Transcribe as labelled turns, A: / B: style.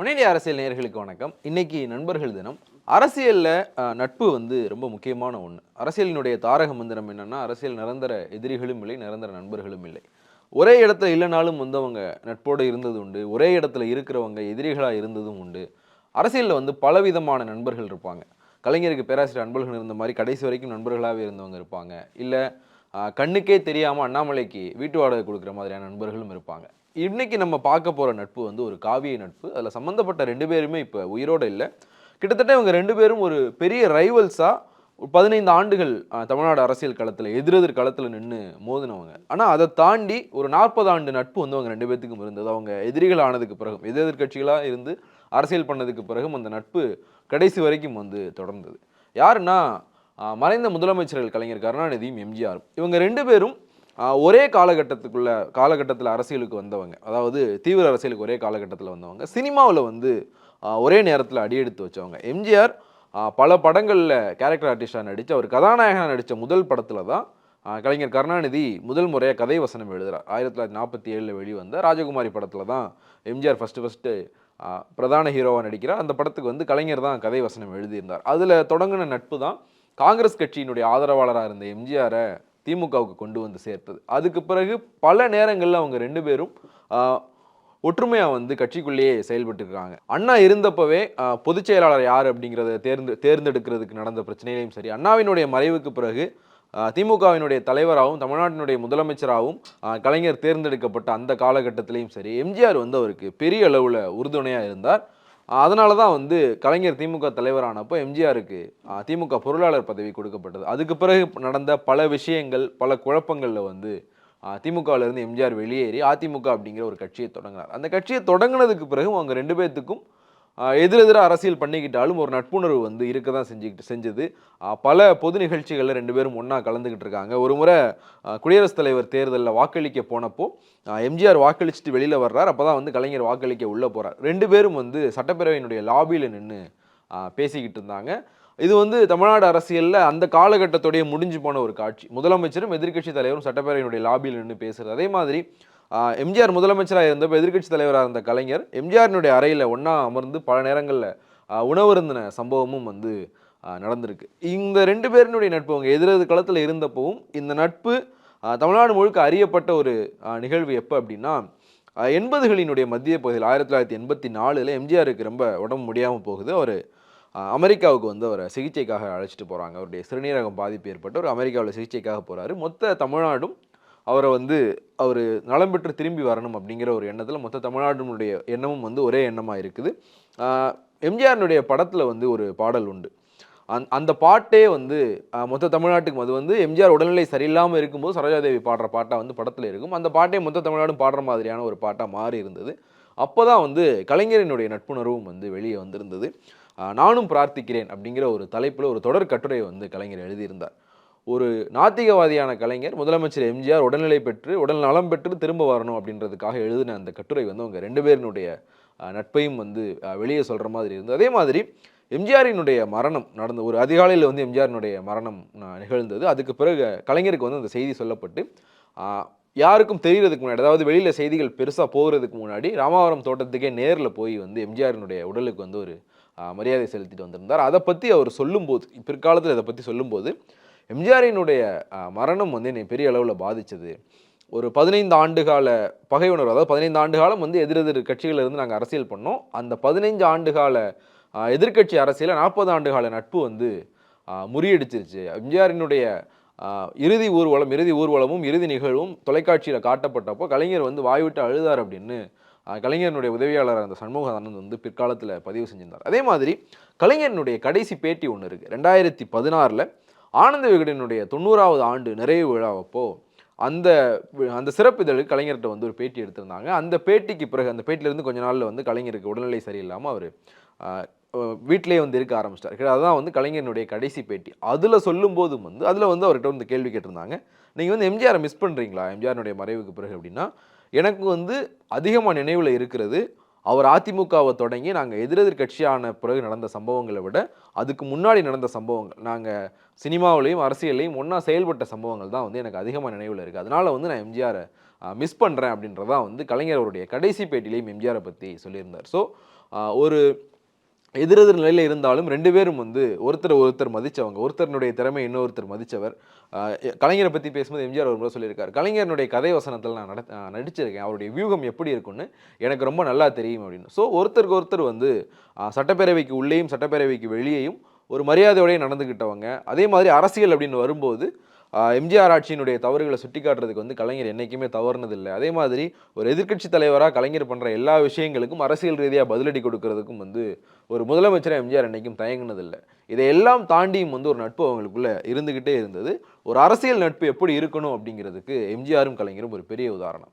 A: முன்னேறிய அரசியல் நேர்களுக்கு வணக்கம். இன்னைக்கு நண்பர்கள் தினம். அரசியலில் நட்பு வந்து ரொம்ப முக்கியமான ஒன்று அரசியலினுடைய தாரக மந்திரம் என்னென்னா அரசியல் நிரந்தர எதிரிகளும் இல்லை நிரந்தர நண்பர்களும் இல்லை. ஒரே இடத்துல இல்லைனாலும் வந்து அவங்க நட்போடு இருந்தது உண்டு. ஒரே இடத்துல இருக்கிறவங்க எதிரிகளாக இருந்ததும் உண்டு. அரசியலில் வந்து பலவிதமான நண்பர்கள் இருப்பாங்க. கலைஞருக்கு பேராசிரியர் அன்பர்கள் இருந்த மாதிரி கடைசி வரைக்கும் நண்பர்களாகவே இருந்தவங்க இருப்பாங்க. இல்லை கண்ணுக்கே தெரியாமல் அண்ணாமலைக்கு வீட்டு வாடகை கொடுக்குற மாதிரியான நண்பர்களும் இருப்பாங்க. இன்னைக்கு நம்ம பார்க்க போகிற நட்பு வந்து ஒரு காவிய நட்பு. அதில் சம்மந்தப்பட்ட ரெண்டு பேருமே இப்போ உயிரோடு இல்லை. கிட்டத்தட்ட இவங்க ரெண்டு பேரும் ஒரு பெரிய ரைவல்ஸாக பதினைந்து ஆண்டுகள் தமிழ்நாடு அரசியல் களத்தில் எதிரெதிர் களத்தில் நின்று மோதினவங்க. ஆனால் அதை தாண்டி ஒரு நாற்பது ஆண்டு நட்பு வந்து அவங்க ரெண்டு பேர்த்துக்கும் இருந்தது. அவங்க எதிரிகள் ஆனதுக்கு பிறகும் எதிரெதிர் கட்சிகளாக இருந்து அரசியல் பண்ணதுக்கு பிறகும் அந்த நட்பு கடைசி வரைக்கும் வந்து தொடர்ந்தது. யாருன்னா மறைந்த முதலமைச்சர்கள் கலைஞர் கருணாநிதியும் எம்ஜிஆரும். இவங்க ரெண்டு பேரும் ஒரே காலகட்டத்துக்குள்ள காலகட்டத்தில் அரசியலுக்கு வந்தவங்க அதாவது தீவிர அரசியலுக்கு ஒரே காலகட்டத்தில் வந்தவங்க சினிமாவில் வந்து ஒரே நேரத்தில் அடியெடுத்து வச்சவங்க. எம்ஜிஆர் பல படங்களில் கேரக்டர் ஆர்டிஸ்டாக நடித்து அவர் கதாநாயகனாக நடித்த முதல் படத்தில் தான் கலைஞர் கருணாநிதி முதல் முறையாக கதை வசனம் எழுதுகிறார் ஆயிரத்தி தொள்ளாயிரத்தி நாற்பத்தி ஏழில் வெளிவந்த ராஜகுமாரி படத்தில் தான் எம்ஜிஆர் ஃபஸ்ட்டு ஃபஸ்ட்டு பிரதான ஹீரோவாக நடிக்கிறார். அந்த படத்துக்கு வந்து கலைஞர் தான் கதை வசனம் எழுதியிருந்தார். அதில் தொடங்கின நட்பு தான் காங்கிரஸ் கட்சியினுடைய ஆதரவாளராக இருந்த எம்ஜிஆரை திமுகவுக்கு கொண்டு வந்து சேர்த்தது. அதுக்கு பிறகு பல நேரங்களில் அவங்க ரெண்டு பேரும் ஒற்றுமையாக வந்து கட்சிக்குள்ளேயே செயல்பட்டு இருக்காங்க. அண்ணா இருந்தப்பவே பொதுச் செயலாளர் யார் அப்படிங்கிறத தேர்ந்து தேர்ந்தெடுக்கிறதுக்கு நடந்த பிரச்சனையிலையும் சரி அண்ணாவினுடைய மறைவுக்கு பிறகு திமுகவினுடைய தலைவராகவும் தமிழ்நாட்டினுடைய முதலமைச்சராகவும் கலைஞர் தேர்ந்தெடுக்கப்பட்ட அந்த காலகட்டத்திலையும் சரி எம்ஜிஆர் வந்து அவருக்கு பெரிய அளவில் உறுதுணையாக இருந்தார். அதனால தான் வந்து கலைஞர் திமுக தலைவரானப்போ எம்ஜிஆருக்கு திமுக பொருளாளர் பதவி கொடுக்கப்பட்டது. அதுக்கு பிறகு நடந்த பல விஷயங்கள் பல குழப்பங்களில் வந்து திமுகவிலேருந்து எம்ஜிஆர் வெளியேறி அதிமுக அப்படிங்கிற ஒரு கட்சியை தொடங்கினார். அந்த கட்சியை தொடங்கினதுக்கு பிறகு அவங்க ரெண்டு பேர்த்துக்கும் எதிரெதிராக அரசியல் பண்ணிக்கிட்டாலும் ஒரு நட்புணர்வு வந்து இருக்க தான் செஞ்சுக்கிட்டு செஞ்சது. பல பொது நிகழ்ச்சிகளில் ரெண்டு பேரும் ஒன்றா கலந்துக்கிட்டு இருக்காங்க. ஒரு முறை குடியரசுத் தலைவர் தேர்தலில் வாக்களிக்க போனப்போ எம்ஜிஆர் வாக்களிச்சுட்டு வெளியில் வர்றார். அப்போ தான் வந்து கலைஞர் வாக்களிக்க உள்ளே போகிறார் ரெண்டு பேரும் வந்து சட்டப்பேரவையினுடைய லாபியில் நின்று பேசிக்கிட்டு இருந்தாங்க. இது வந்து தமிழ்நாடு அரசியலில் அந்த காலகட்டத்துடைய முடிஞ்சு போன ஒரு காட்சி. முதலமைச்சரும் எதிர்க்கட்சி தலைவரும் சட்டப்பேரவையினுடைய லாபியில் நின்று பேசுகிறது அதே மாதிரி எம்ஜிஆர் முதலமைச்சராக இருந்தப்போ எதிர்க்கட்சி தலைவராக இருந்த கலைஞர் எம்ஜிஆரினுடைய அறையில் ஒன்றா அமர்ந்து பல நேரங்களில் உணவருந்தின சம்பவமும் வந்து நடந்திருக்கு. இந்த ரெண்டு பேரினுடைய நட்பு அவங்க எதிரது களத்தில் இருந்தப்பவும் இந்த நட்பு தமிழ்நாடு முழுக்க அறியப்பட்ட ஒரு நிகழ்வு எப்போ அப்படின்னா எண்பதுகளினுடைய மத்திய பகுதியில் ஆயிரத்தி தொள்ளாயிரத்தி எண்பத்தி நாலில் எம்ஜிஆருக்கு ரொம்ப உடம்பு முடியாமல் போகுது. அவர் அமெரிக்காவுக்கு வந்து அவரை சிகிச்சைக்காக அழைச்சிட்டு போகிறாங்க அவருடைய சிறுநீரகம் பாதிப்பு ஏற்பட்டு ஒரு அமெரிக்காவில் சிகிச்சைக்காக போகிறாரு மொத்த தமிழ்நாடும் அவரை வந்து அவர் நலம் பெற்று திரும்பி வரணும் அப்படிங்கிற ஒரு எண்ணத்தில் மொத்த தமிழ்நாட்டினுடைய எண்ணமும் வந்து ஒரே எண்ணமாக இருக்குது. எம்ஜிஆரினுடைய படத்தில் வந்து ஒரு பாடல் உண்டு. அந் அந்த பாட்டே வந்து மொத்த தமிழ்நாட்டுக்கு அது வந்து எம்ஜிஆர் உடல்நிலை சரியில்லாமல் இருக்கும்போது சரோஜாதேவி பாடுற பாட்டாக வந்து படத்தில் இருக்கும். அந்த பாட்டே மொத்த தமிழ்நாடும் பாடுற மாதிரியான ஒரு பாட்டாக மாறி இருந்தது. அப்போ தான் வந்து கலைஞரினுடைய நட்புணர்வும் வந்து வெளியே வந்திருந்தது. நானும் பிரார்த்திக்கிறேன் அப்படிங்கிற ஒரு தலைப்பில் ஒரு தொடர் கட்டுரையை வந்து கலைஞர் எழுதியிருந்தார். ஒரு நாத்திகவாதியான கலைஞர் முதலமைச்சர் எம்ஜிஆர் உடல்நிலை பெற்று உடல் நலம் பெற்று திரும்ப வரணும் அப்படின்றதுக்காக எழுதின அந்த கட்டுரை வந்து அவங்க ரெண்டு பேரினுடைய நட்பையும் வந்து வெளியே சொல்கிற மாதிரி இருந்தது. அதே மாதிரி எம்ஜிஆரினுடைய மரணம் நடந்த ஒரு அதிகாலையில் வந்து எம்ஜிஆரினுடைய மரணம் நிகழ்ந்தது. அதுக்கு பிறகு கலைஞருக்கு வந்து அந்த செய்தி சொல்லப்பட்டு யாருக்கும் தெரிகிறதுக்கு முன்னாடி அதாவது வெளியில் செய்திகள் பெருசாக போகிறதுக்கு முன்னாடி ராமாவரம் தோட்டத்துக்கே நேரில் போய் வந்து எம்ஜிஆரினுடைய உடலுக்கு வந்து ஒரு மரியாதை செலுத்திட்டு வந்திருந்தார். அதை பற்றி அவர் சொல்லும்போது பிற்காலத்தில் இதை பற்றி சொல்லும்போது எம்ஜிஆரினுடைய மரணம் வந்து என்னை பெரிய அளவில் பாதித்தது ஒரு பதினைந்து ஆண்டு கால பகை உணர்வு அதாவது பதினைந்து ஆண்டு காலம் வந்து எதிரெதிர் கட்சிகளிலிருந்து நாங்கள் அரசியல் பண்ணோம். அந்த பதினைஞ்சு ஆண்டு கால ஆஹ், எதிர்க்கட்சி நாற்பது ஆண்டு கால நட்பு வந்து முறியடிச்சிருச்சு. எம்ஜிஆரினுடைய இறுதி ஊர்வலம் இறுதி ஊர்வலமும் இறுதி நிகழ்வும் தொலைக்காட்சியில் காட்டப்பட்டப்போ கலைஞர் வந்து வாய்விட்டு அழுதார் அப்படின்னு கலைஞரனுடைய உதவியாளர் அந்த சண்முகானந்த் வந்து பிற்காலத்தில் பதிவு செஞ்சிருந்தார். அதே மாதிரி கலைஞரினுடைய கடைசி பேட்டி ஒன்று இருக்குது ரெண்டாயிரத்தி பதினாறில் ஆனந்த விகடனுடைய தொண்ணூறாவது ஆண்டு நிறைவு விழாவப்போ அந்த அந்த சிறப்பு இதழுக்கு கலைஞர்கிட்ட வந்து ஒரு பேட்டி எடுத்திருந்தாங்க. அந்த பேட்டிக்கு பிறகு அந்த பேட்டிலேருந்து கொஞ்ச நாளில் வந்து கலைஞருக்கு உடல்நிலை சரியில்லாமல் அவர் வீட்டிலேயே வந்து இருக்க ஆரம்பிச்சிட்டார். அதுதான் வந்து கலைஞரினுடைய கடைசி பேட்டி. அதில் சொல்லும்போதும் வந்து அதில் வந்து அவர்கிட்ட வந்து கேள்வி கேட்டிருந்தாங்க. நீங்கள் வந்து எம்ஜிஆரை மிஸ் பண்ணுறீங்களா எம்ஜிஆரினுடைய மறைவுக்கு பிறகு அப்படின்னா எனக்கு வந்து அதிகமாக நினைவில் இருக்கிறது அவர் அதிமுகவை தொடங்கி நாங்கள் எதிரெதிர் கட்சியான பிறகு நடந்த சம்பவங்களை விட அதுக்கு முன்னாடி நடந்த சம்பவங்கள் நாங்கள் சினிமாவிலையும் அரசியல்லையும் ஒன்றா செயல்பட்ட சம்பவங்கள் தான் வந்து எனக்கு அதிகமாக நினைவில் இருக்குது அதனால் வந்து நான் எம்ஜிஆரை மிஸ் பண்ணுறேன் அப்படின்றதான் வந்து கலைஞர் அவருடைய கடைசி பேட்டிலையும் எம்ஜிஆரை பற்றி சொல்லியிருந்தார். ஸோ ஒரு எதிரெதிர் நிலையில் இருந்தாலும் ரெண்டு பேரும் வந்து ஒருத்தர் ஒருத்தர் மதித்தவங்க ஒருத்தருடைய திறமை இன்னொருத்தர் மதித்தவர் கலைஞரை பற்றி பேசும்போது எம்ஜிஆர் ஒரு முறை சொல்லியிருக்காரு. கலைஞருடைய கதை வசனத்தில் நான் நட நடிச்சிருக்கேன். அவருடைய வியூகம் எப்படி இருக்கும்னு எனக்கு ரொம்ப நல்லா தெரியும் அப்படின்னு. ஸோ ஒருத்தருக்கு ஒருத்தர் வந்து சட்டப்பேரவைக்கு உள்ளேயும் சட்டப்பேரவைக்கு வெளியேயும் ஒரு மரியாதையோடய நடந்துக்கிட்டவங்க அதே மாதிரி அரசியல் அப்படின்னு வரும்போது எம்ஜிஆர் ஆட்சியினுடைய தவறுகளை சுட்டி காட்டுறதுக்கு வந்து கலைஞர் என்றைக்குமே தவறுனதில்லை. அதே மாதிரி ஒரு எதிர்க்கட்சி தலைவராக கலைஞர் பண்ணுற எல்லா விஷயங்களுக்கும் அரசியல் ரீதியாக பதிலடி கொடுக்கறதுக்கும் வந்து ஒரு முதலமைச்சராக எம்ஜிஆர் என்றைக்கும் தயங்கினதில்லை. இதையெல்லாம் தாண்டியும் வந்து ஒரு நட்பு அவங்களுக்குள்ளே இருந்துக்கிட்டே இருந்தது. ஒரு அரசியல் நட்பு எப்படி இருக்கணும் அப்படிங்கிறதுக்கு எம்ஜிஆரும் கலைஞரும் ஒரு பெரிய உதாரணம்.